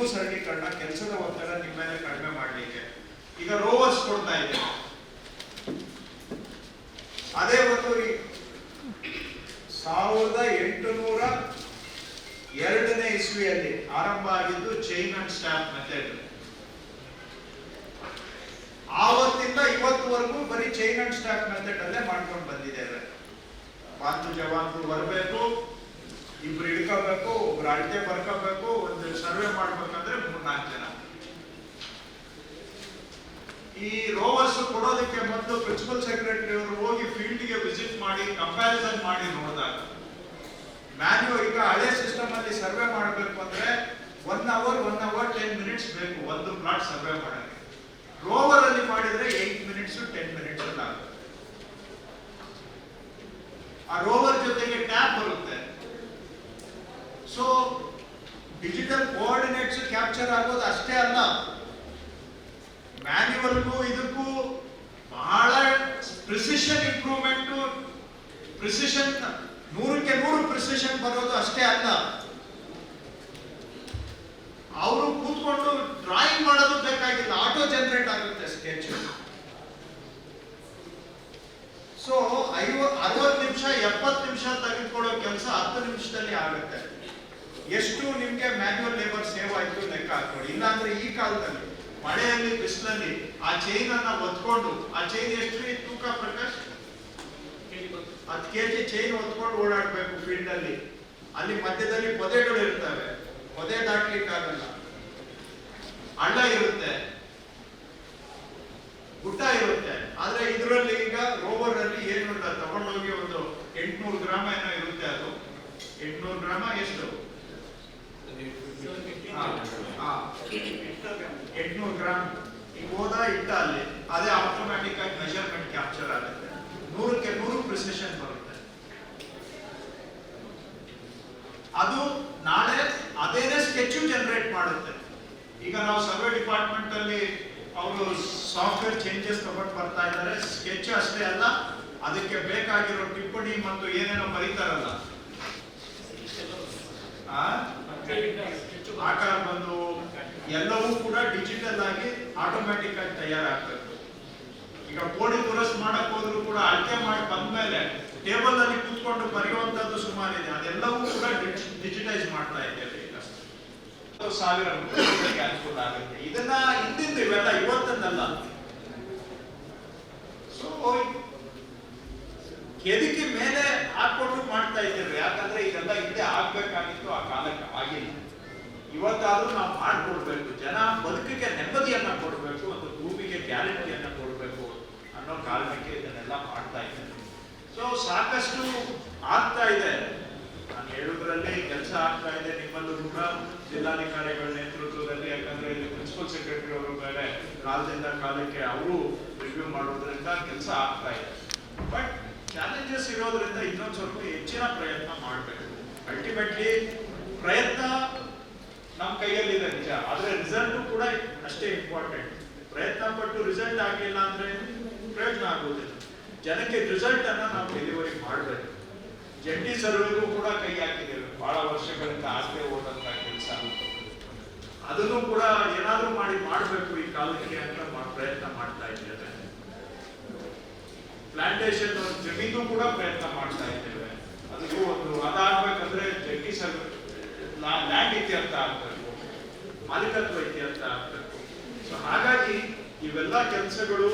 ಇನ್ನೂ ಸರಳೀಕರಣ, ಕೆಲಸದ ಒತ್ತಡ ನಿಮ್ಮ ಮೇಲೆ ಕಡಿಮೆ ಮಾಡಲಿಕ್ಕೆ. ಈಗ ರೋವರ್ಸ್ ಕೊಡ್ತಾ ಇದೆ ಅದೇ ಒಂದು ಸಾವಿರದ ಎಂಟುನೂರ ಎರಡನೇ ಇಸ್ವಿಯಲ್ಲಿ ಆರಂಭ ಆಗಿದ್ದು ಚೈನ್ ಅಂಡ್ ಸ್ಟ್ಯಾಂಪ್ ಮೆಥಡ್ ಆವತ್ತಿಂದ ಇವತ್ತುವರೆಗೂ ಬರೀ ಚೈನ್ ಅಂಡ್ ಸ್ಟಾಕ್ ಮೆಥಡ್ ಅಲ್ಲೇ ಮಾಡ್ಕೊಂಡು ಬಂದಿದ್ದೇವೆ ಬಾಂಧು ಜವಾನ್ರು ಬರಬೇಕು. ಇಬ್ರು ಹಿಡ್ಕೋಬೇಕು, ಒಬ್ರು ಅಳತೆ ಬರ್ಕೋಬೇಕು ಒಂದು ಸರ್ವೆ ಮಾಡ್ಬೇಕಂದ್ರೆ ಮೂರ್ನಾಲ್ಕು ಜನ. ಈ ರೋವರ್ಸ್ ಕೊಡೋದಕ್ಕೆ ಮೊದಲು ಪ್ರಿನ್ಸಿಪಲ್ ಸೆಕ್ರೆಟರಿ ಅವರು ಹೋಗಿ ಫೀಲ್ಡ್ಗೆ ವಿಸಿಟ್ ಮಾಡಿ ಕಂಪ್ಯಾರಿಸನ್ ಮಾಡಿ ನೋಡಿದಾಗ ಮ್ಯಾನ್ಯು ಈಗ ಹಳೆ ಸಿಸ್ಟಮ್ ಅಲ್ಲಿ ಸರ್ವೆ ಮಾಡಬೇಕು ಅಂದ್ರೆ one hour one hour ten minutes ಬೇಕು, ಒಂದು ಪ್ಲಾಟ್ ಸರ್ವೆ ಮಾಡಕ್ಕೆ. ರೋವರ್ ಅಲ್ಲಿ ಮಾಡಿದ್ರೆ ಏಟ್ ಮಿನಿಟ್ಸ್ ಟೆನ್ ಮಿನಿಟ್ಸ್ ಆಗುತ್ತೆ. ಆ ರೋವರ್ ಜೊತೆಗೆ ಟ್ಯಾಬ್ ಬರುತ್ತೆ ಸೊ ಡಿಜಿಟಲ್ ಕೋಆರ್ಡಿನೇಟ್ಸ್ ಕ್ಯಾಪ್ಚರ್ ಆಗೋದು ಅಷ್ಟೇ ಅಲ್ಲ. ಮ್ಯಾನ್ಯುವಲ್ಗೂ ಇದಕ್ಕೂ ಬಹಳ ಪ್ರಿಸಿಷನ್ ಇಂಪ್ರೂವ್ಮೆಂಟ್ ಪ್ರಿಸಿಷನ್ ನೂರಕ್ಕೆ ನೂರು ಪ್ರಿಸಿಷನ್ ಬರೋದು ಅಷ್ಟೇ ಅಲ್ಲ. ಅವರು ಕೂತ್ಕೊಂಡು ಡ್ರಾಯಿಂಗ್ ಮಾಡೋದು ಬೇಕಾಗಿಲ್ಲ ಆಟೋ ಜನರೇಟ್ ಆಗುತ್ತೆ ಸ್ಕೆಚ್ ಸೊ ಐವ, ಅರವತ್ತು ನಿಮಿಷ, ಎಪ್ಪತ್ತು ನಿಮಿಷ ತೆಗೆದುಕೊಳ್ಳೋ ಕೆಲಸ ಹತ್ತು ನಿಮಿಷದಲ್ಲಿ ಆಗುತ್ತೆ. ಎಷ್ಟು ನಿಮಗೆ ಮ್ಯಾನ್ಯುವಲ್ ಲೇಬರ್ ಸೇವ್ ಆಯ್ತು ಲೆಕ್ಕ ಹಾಕೊಳ್ಳಿ ಇಲ್ಲಾಂದ್ರೆ ಈ ಕಾಲದಲ್ಲಿ ಮಳೆಯಲ್ಲಿ ಬಿಸಿಲಲ್ಲಿ ಆ ಚೈನ್ ಅನ್ನ ಒತ್ಕೊಂಡು, ಆ ಚೈನ್ ಎಷ್ಟು ತೂಕ ಪ್ರಕಾಶ್? ಹತ್ತು ಕೆ ಜಿ ಚೈನ್ ಒತ್ಕೊಂಡು ಓಡಾಡ್ಬೇಕು ಫೀಲ್ಡ್ ಅಲ್ಲಿ. ಅಲ್ಲಿ ಮಧ್ಯದಲ್ಲಿ ಪೊದೆಗಳು ಇರ್ತವೆ. ಪೊದೆ ದಾಟ್ಲಿಕ್ಕಾಗಲ್ಲ. ಹಳ್ಳ ಇರುತ್ತೆ. ಗುಡ್ಡ ಇರುತ್ತೆ. ಆದ್ರೆ ಇದರಲ್ಲಿ ಈಗ ರೋವರ್ ಅಲ್ಲಿ ಏನು ತಗೊಂಡೋಗಿ ಒಂದು ಎಂಟ್ನೂರು ಗ್ರಾಮ ಏನೋ ಇರುತ್ತೆ ಅದು. ಎಂಟ್ನೂರು ಗ್ರಾಮ ಎಷ್ಟು? ಎಂಟ್ನೂರು ಗ್ರಾಮ್ ಈಗ ಹೋದ ಇಟ್ಟ ಅಲ್ಲಿ, ಅದೇ ಆಟೋಮ್ಯಾಟಿಕ್ ಆಗಿ ಮೆಜರ್ಮೆಂಟ್ ಕ್ಯಾಪ್ಚರ್ ಆಗುತ್ತೆ. ನೂರಕ್ಕೆ ನೂರು ಪ್ರಿಸಿಷನ್ ಬರುತ್ತೆ. ಅದು ನಾಳೆ ಅದೇನೆ ಸ್ಕೆಚ್ ಜನರೇಟ್ ಮಾಡುತ್ತೆ. ಈಗ ನಾವು ಸರ್ವೆ ಡಿಪಾರ್ಟ್ಮೆಂಟ್ ಅಲ್ಲಿ ಅವರು ಸಾಫ್ಟ್ವೇರ್ ಚೇಂಜಸ್ ತಗೊಂಡು ಬರ್ತಾ ಇದ್ದಾರೆ. ಸ್ಕೆಚ್ ಅಷ್ಟೇ ಅಲ್ಲ, ಅದಕ್ಕೆ ಬೇಕಾಗಿರೋ ಟಿಪ್ಪಣಿ ಮತ್ತು ಏನೇನೋ ಬರೀತಾರಲ್ಲ? ಆಕಾರ ಬಂದು ಎಲ್ಲವೂ ಕೂಡ ಡಿಜಿಟಲ್ ಆಗಿ ಆಟೋಮ್ಯಾಟಿಕ್ ಆಗಿ ತಯಾರಾಗ್ತದೆ. ಈಗ ಕೋಡಿ ದುರಸ್ ಮಾಡಕ್ ಹೋದ್ರು ಕೂಡ ಅಳತೆ ಮಾಡಿ ಬಂದ್ಮೇಲೆ ಟೇಬಲ್ ಅಲ್ಲಿ ಕೂತ್ಕೊಂಡು ಬರೆಯುವಂತದ್ದು ಸುಮಾರಿದೆ. ಅದೆಲ್ಲವೂ ಕೂಡ ಡಿಜಿಟೈಸ್ ಮಾಡ್ತಾ ಇದ್ದೇವೆ ಈಗ. ಸಾವಿರ ಅನುಕೂಲ ಆಗುತ್ತೆ. ಇದನ್ನ ಹಿಂದಿಂದ ಇವೆಲ್ಲ ಇವತ್ತನ್ನಲ್ಲ. ಸೊ ಕೆದಕಿ ಮೇಲೆ ಹಾಕೊಂಡು ಮಾಡ್ತಾ ಇದ್ದೇವೆ. ಯಾಕಂದ್ರೆ ಇದೆಲ್ಲ ಹಿಂದೆ ಆಗ್ಬೇಕಾಗಿತ್ತು ಆ ಕಾಲಕ್ಕೆ ಆಗಿಲ್ಲ ಇವತ್ತಾದ್ರೂ ನಾವು ಮಾಡಿಕೊಡ್ಬೇಕು. ಜನ ಬದುಕಿಗೆ ನೆಮ್ಮದಿಯನ್ನು ಕೊಡಬೇಕು ಮತ್ತು ಭೂಮಿಗೆ ಗ್ಯಾರಂಟಿಯನ್ನು ಕೊಡಬೇಕು ಅನ್ನೋ ಕಾರಣಕ್ಕೆ ಇದನ್ನೆಲ್ಲ ಮಾಡ್ತಾ ಇದ್ದೇನೆ. ಸೊ ಸಾಕಷ್ಟು ಆಗ್ತಾ ಇದೆ. ನಾನು ಹೇಳೋದ್ರಲ್ಲಿ ಕೆಲಸ ಆಗ್ತಾ ಇದೆ ನಿಮ್ಮಲ್ಲೂ ಕೂಡ. ಜಿಲ್ಲಾಧಿಕಾರಿಗಳ ನೇತೃತ್ವದಲ್ಲಿ, ಯಾಕಂದ್ರೆ ಇಲ್ಲಿ ಪ್ರಿನ್ಸಿಪಲ್ ಸೆಕ್ರೆಟರಿ ಅವರ ಮೇಲೆ ಕಾಲದಿಂದ ಕಾಲಕ್ಕೆ ಅವರು ರಿವ್ಯೂ ಮಾಡೋದ್ರಿಂದ ಕೆಲಸ ಆಗ್ತಾ ಇದೆ. ಬಟ್ ಚಾಲೆಂಜಸ್ ಇರೋದ್ರಿಂದ ಇನ್ನೊಂದು ಸ್ವಲ್ಪ ಹೆಚ್ಚಿನ ಪ್ರಯತ್ನ ಮಾಡಬೇಕು. ಅಲ್ಟಿಮೇಟ್ಲಿ ಪ್ರಯತ್ನ ನಮ್ಮ ಕೈಯಲ್ಲಿದೆ ನಿಜ ಆದ್ರೆ ರಿಸಲ್ಟ್ ಕೂಡ ಅಷ್ಟೇ ಇಂಪಾರ್ಟೆಂಟ್ ಪ್ರಯತ್ನ ಪಟ್ಟು ರಿಸಲ್ಟ್ ಆಗಲಿಲ್ಲ ಅಂದ್ರೆ ಪ್ರಯೋಜನ ಆಗುವುದಿಲ್ಲ ಜನಕ್ಕೆ ರಿಸಲ್ಟ್ ಅನ್ನ ನಾವು ಡೆಲಿವರಿ ಮಾಡಬೇಕು. ಜಂಟಿ ಸರ್ವೆಗೂ ಕೂಡ ಕೈ ಹಾಕಿದ್ದೇವೆ ಬಹಳ ವರ್ಷಗಳಿಂದ ಆಗದೆ ಹೋದಂತ ಕೆಲಸ. ಅದನ್ನು ಕೂಡ ಏನಾದ್ರೂ ಮಾಡಿ ಮಾಡಬೇಕು ಈ ಕಾಲಕ್ಕೆ ಅಂತ ಪ್ರಯತ್ನ ಮಾಡ್ತಾ ಇದ್ದೇವೆ. ಪ್ಲಾಂಟೇಶನ್ ಜಮೀನು ಕೂಡ ಪ್ರಯತ್ನ ಮಾಡ್ತಾ ಇದ್ದೇವೆ. ಅದಕ್ಕೂ ಒಂದು ಅದಾಗಬೇಕಂದ್ರೆ ಜಂಟಿ ಸರ್ವೆ ಲ್ಯಾಂಡ್ ಇತ್ಯರ್ಥ ಆಗ್ಬೇಕು. ಮಾಲೀಕತ್ವ ಇತ್ಯರ್ಥ ಆಗ್ಬೇಕು. ಸೊ ಹಾಗಾಗಿ ಇವೆಲ್ಲ ಕೆಲಸಗಳು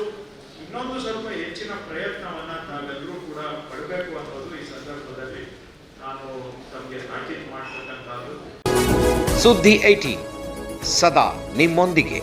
ಇನ್ನೊಂದು ಸ್ವಲ್ಪ ಹೆಚ್ಚಿನ ಪ್ರಯತ್ನವನ್ನ ತಾವೆಲ್ಲರೂ ಕೂಡ ಪಡಬೇಕು ಅನ್ನೋದು ಈ ಸಂದರ್ಭದಲ್ಲಿ ನಾನು ತಮಗೆ ತಾಕೀತು ಮಾಡ್ತಕ್ಕಂಥದ್ದು. ಸುದ್ದಿ ಐಟಿ ಸದಾ ನಿಮ್ಮೊಂದಿಗೆ.